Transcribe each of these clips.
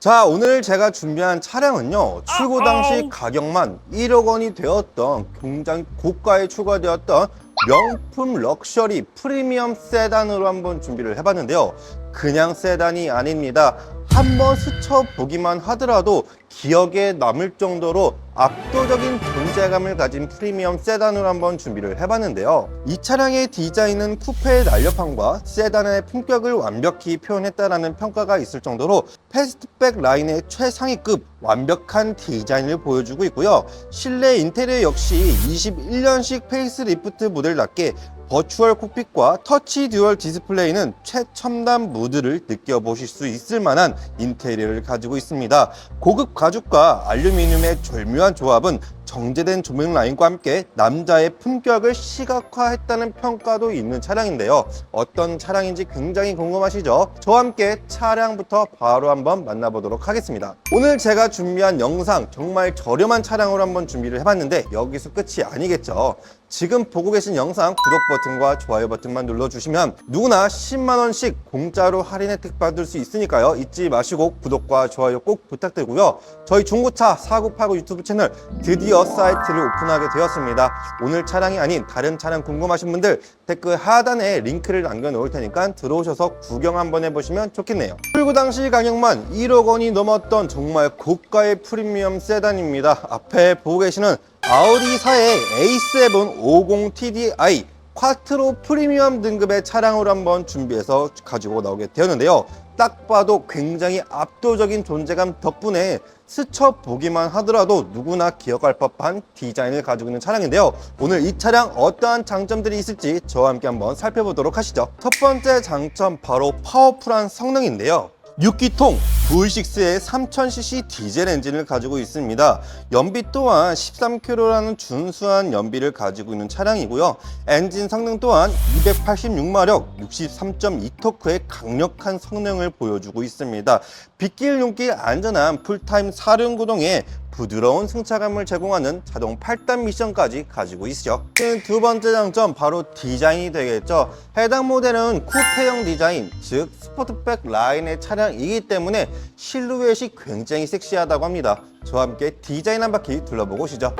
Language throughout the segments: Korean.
자 오늘 제가 준비한 차량은요 출고 당시 가격만 1억 원이 되었던 굉장히 고가에 추가되었던 명품 럭셔리 프리미엄 세단으로 한번 준비를 해봤는데요 그냥 세단이 아닙니다 한번 스쳐보기만 하더라도 기억에 남을 정도로 압도적인 존재감을 가진 프리미엄 세단으로 한번 준비를 해봤는데요. 이 차량의 디자인은 쿠페의 날렵함과 세단의 품격을 완벽히 표현했다라는 평가가 있을 정도로 패스트백 라인의 최상위급 완벽한 디자인을 보여주고 있고요. 실내 인테리어 역시 21년식 페이스리프트 모델답게 버추얼 콕핏과 터치 듀얼 디스플레이는 최첨단 무드를 느껴보실 수 있을 만한 인테리어를 가지고 있습니다. 고급 가죽과 알루미늄의 절묘한 조합은 정제된 조명 라인과 함께 남자의 품격을 시각화했다는 평가도 있는 차량인데요. 어떤 차량인지 굉장히 궁금하시죠? 저와 함께 차량부터 바로 한번 만나보도록 하겠습니다. 오늘 제가 준비한 영상 정말 저렴한 차량으로 한번 준비를 해봤는데 여기서 끝이 아니겠죠. 지금 보고 계신 영상 구독 버튼과 좋아요 버튼만 눌러주시면 누구나 10만원씩 공짜로 할인 혜택 받을 수 있으니까요. 잊지 마시고 구독과 좋아요 꼭 부탁드리고요. 저희 중고차 4989 유튜브 채널 드디어 사이트를 오픈하게 되었습니다. 오늘 차량이 아닌 다른 차량 궁금하신 분들 댓글 하단에 링크를 남겨놓을 테니까 들어오셔서 구경 한번 해보시면 좋겠네요. 출고 당시 가격만 1억 원이 넘었던 정말 고가의 프리미엄 세단입니다. 앞에 보고 계시는 아우디사의 A7 50TDI 콰트로 프리미엄 등급의 차량으로 한번 준비해서 가지고 나오게 되었는데요. 딱 봐도 굉장히 압도적인 존재감 덕분에 스쳐 보기만 하더라도 누구나 기억할 법한 디자인을 가지고 있는 차량인데요. 오늘 이 차량 어떠한 장점들이 있을지 저와 함께 한번 살펴보도록 하시죠. 첫 번째 장점 바로 파워풀한 성능인데요. 6기통 V6의 3000cc 디젤 엔진을 가지고 있습니다. 연비 또한 13km라는 준수한 연비를 가지고 있는 차량이고요. 엔진 성능 또한 286마력, 63.2토크의 강력한 성능을 보여주고 있습니다. 빗길 눈길 안전한 풀타임 사륜 구동에 부드러운 승차감을 제공하는 자동 8단 미션까지 가지고 있죠. 두 번째 장점 바로 디자인이 되겠죠. 해당 모델은 쿠페형 디자인, 즉 스포트백 라인의 차량이기 때문에 실루엣이 굉장히 섹시하다고 합니다. 저와 함께 디자인 한 바퀴 둘러보고 오시죠.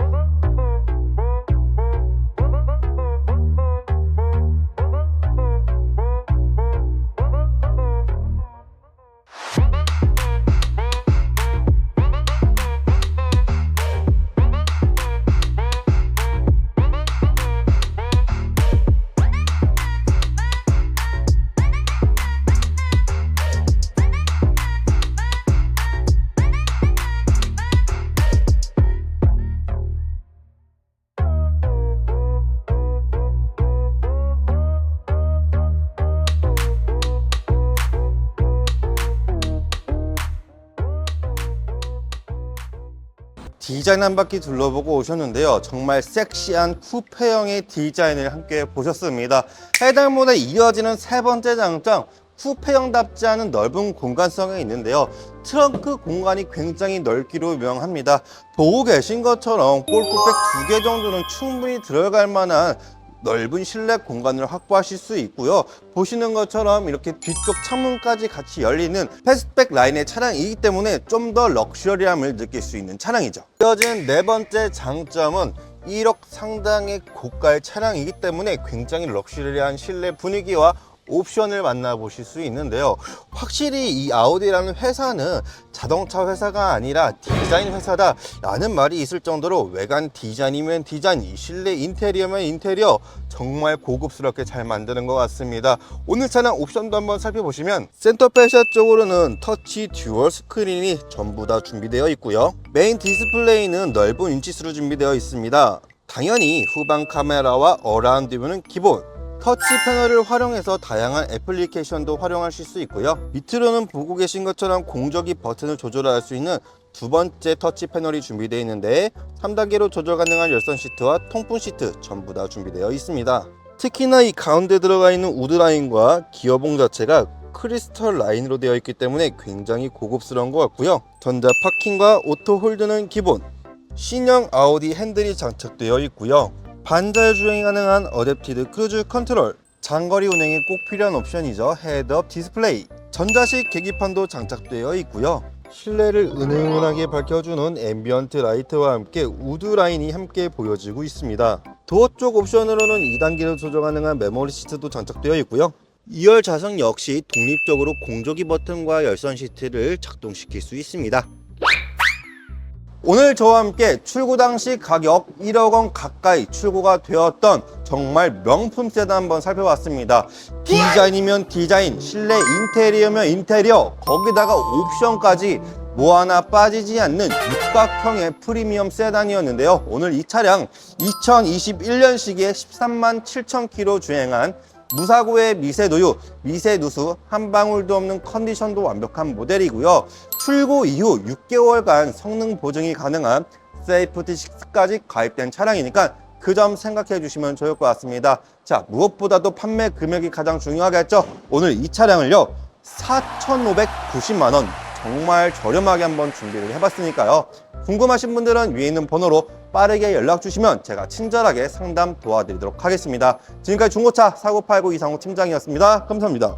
디자인 한 바퀴 둘러보고 오셨는데요. 정말 섹시한 쿠페형의 디자인을 함께 보셨습니다. 해당 모델 이어지는 세 번째 장점, 쿠페형답지 않은 넓은 공간성이 있는데요. 트렁크 공간이 굉장히 넓기로 유명합니다. 보고 계신 것처럼 골프백 두 개 정도는 충분히 들어갈 만한 넓은 실내 공간을 확보하실 수 있고요. 보시는 것처럼 이렇게 뒤쪽 창문까지 같이 열리는 패스트백 라인의 차량이기 때문에 좀 더 럭셔리함을 느낄 수 있는 차량이죠. 이어진 네 번째 장점은 1억 상당의 고가의 차량이기 때문에 굉장히 럭셔리한 실내 분위기와 옵션을 만나보실 수 있는데요. 확실히 이 아우디라는 회사는 자동차 회사가 아니라 디자인 회사다 라는 말이 있을 정도로 외관 디자인이면 디자인, 이 실내 인테리어면 인테리어 정말 고급스럽게 잘 만드는 것 같습니다. 오늘 차량 옵션도 한번 살펴보시면 센터 패셔 쪽으로는 터치 듀얼 스크린이 전부 다 준비되어 있고요. 메인 디스플레이는 넓은 인치수로 준비되어 있습니다. 당연히 후방 카메라와 어라운드 뷰는 기본 터치 패널을 활용해서 다양한 애플리케이션도 활용하실 수 있고요. 밑으로는 보고 계신 것처럼 공조기 버튼을 조절할 수 있는 두 번째 터치 패널이 준비되어 있는데 3단계로 조절 가능한 열선 시트와 통풍 시트 전부 다 준비되어 있습니다. 특히나 이 가운데 들어가 있는 우드 라인과 기어봉 자체가 크리스털 라인으로 되어 있기 때문에 굉장히 고급스러운 것 같고요. 전자 파킹과 오토 홀드는 기본, 신형 아우디 핸들이 장착되어 있고요. 반자율 주행이 가능한 어댑티드 크루즈 컨트롤 장거리 운행에 꼭 필요한 옵션이죠 헤드업 디스플레이 전자식 계기판도 장착되어 있고요 실내를 은은하게 밝혀주는 앰비언트 라이트와 함께 우드 라인이 함께 보여지고 있습니다. 도어 쪽 옵션으로는 2단계로 조정 가능한 메모리 시트도 장착되어 있고요. 2열 좌석 역시 독립적으로 공조기 버튼과 열선 시트를 작동시킬 수 있습니다. 오늘 저와 함께 출고 당시 가격 1억 원 가까이 출고가 되었던 정말 명품 세단 한번 살펴봤습니다. 디자인이면 디자인, 실내 인테리어면 인테리어, 거기다가 옵션까지 뭐 하나 빠지지 않는 육각형의 프리미엄 세단이었는데요. 오늘 이 차량 2021년식에 13만 7천 킬로 주행한 무사고의 미세누유, 미세누수 한 방울도 없는 컨디션도 완벽한 모델이고요. 출고 이후 6개월간 성능 보증이 가능한 세이프티 6까지 가입된 차량이니까 그 점 생각해 주시면 좋을 것 같습니다. 자, 무엇보다도 판매 금액이 가장 중요하겠죠. 오늘 이 차량을요. 4,590만 원 정말 저렴하게 한번 준비를 해봤으니까요. 궁금하신 분들은 위에 있는 번호로 빠르게 연락 주시면 제가 친절하게 상담 도와드리도록 하겠습니다. 지금까지 중고차 사고팔고 이상호 팀장이었습니다. 감사합니다.